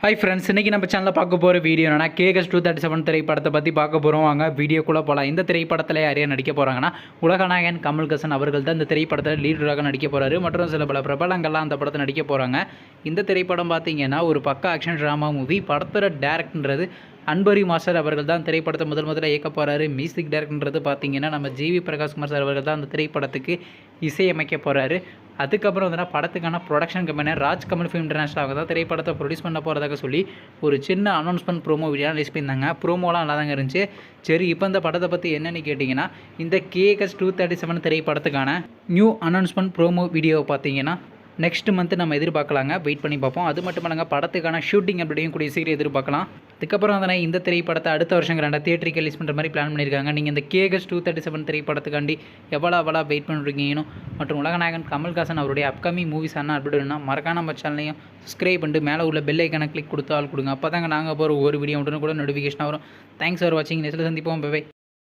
Hi friends இன்றைக்கி நம்ம சேனலில் பார்க்க போகிற வீடியோ என்னன்னா கேகஸ் டூ தேர்ட்டி செவன் திரைப்படத்தை பற்றி பார்க்க போகிறோம் வாங்க வீடியோக்குள்ளே போகலாம் இந்த திரைப்படத்தில் யார் யார் நடிக்க போகிறாங்கன்னா உலகநாயகன் கமல்ஹாசன் அவர்கள் தான் இந்த திரைப்படத்தில் லீடராக நடிக்க போகிறாரு மற்றும் சில பல பிரபலங்கள்லாம் அந்த படத்தை நடிக்க போகிறாங்க இந்த திரைப்படம் பார்த்தீங்கன்னா ஒரு பக்கா ஆக்ஷன் ட்ராமா மூவி படத்தோட டேரக்ட்ன்றது அன்பரி மாஸ்டர் அவர்கள் தான் திரைப்படத்தை முதல் முதல்ல இயக்க போகிறாரு மியூசிக் டைரக்டர்ன்றது பார்த்தீங்கன்னா நம்ம ஜிவி பிரகாஷ்குமார் சார் அவர்கள் தான் அந்த திரைப்படத்துக்கு இசையமைக்க போகிறாரு அதுக்கப்புறம் வந்து படத்துக்கான ப்ரொடக்ஷன் கம்பெனியாக ராஜ் கமல் ஃபிலிம் இன்டர்நேஷனல் அவங்க தான் திரைப்படத்தை ப்ரொடியூஸ் பண்ண போகிறதாக சொல்லி ஒரு சின்ன அனௌன்ஸ்மெண்ட் ப்ரோமோ வீடியோ ரிலீஸ் பண்ணியிருந்தாங்க. ப்ரோமோலாம் நல்லா தாங்க இருந்துச்சு. சரி இப்போ இந்த படத்தை பற்றி என்னென்னு கேட்டிங்கன்னா இந்த கேஎஸ் டூ தேர்ட்டி செவன் திரைப்படத்துக்கான நியூ அனௌன்ஸ்மெண்ட் ப்ரோமோ வீடியோவை பார்த்தீங்கன்னா நெக்ஸ்ட் மந்த் நம்ம எதிர்பார்க்கலாங்க. வெயிட் பண்ணி பார்ப்போம். அது மட்டும் இல்லைங்க படத்துக்கான ஷூட்டிங் அப்படியும் கூடிய சீக்கிரம் எதிர்பார்க்கலாம். அதுக்கப்புறம் வந்து இந்த திரைப்படத்தை அடுத்த வருஷம் ரெண்டா தேட்டருக்கு ரிலீஸ் பண்ணுற மாதிரி பிளான் பண்ணியிருக்காங்க. நீங்கள் இந்த கேகஸ் டூ தேர்ட்டி செவன் திரைப்படத்துக்காண்டி எவ்வளோ எவ்வளோ வெயிட் பண்ணுறீங்கன்னு மற்றும் உலகநாயகன் கமல்ஹாசன் அவருடைய அப்கமிங் மூவிஸ் என்ன அப்படின்னா மறக்காம நம்ம சேனலையும் சப்ஸ்கிரைப் பண்ணிட்டு மேலே உள்ள பெல் ஐக்கனை கிளிக் கொடுத்தால் ஆள் கொடுங்க. அப்போ தாங்க நாங்கள் போகிற ஒரு வீடியோ உடனே கூட நோட்டிஃபிகேஷன் வரும். தேங்க்ஸ் ஃபார் வாட்சிங் நெக்ஸ்ட்டில் சந்திப்போம். பை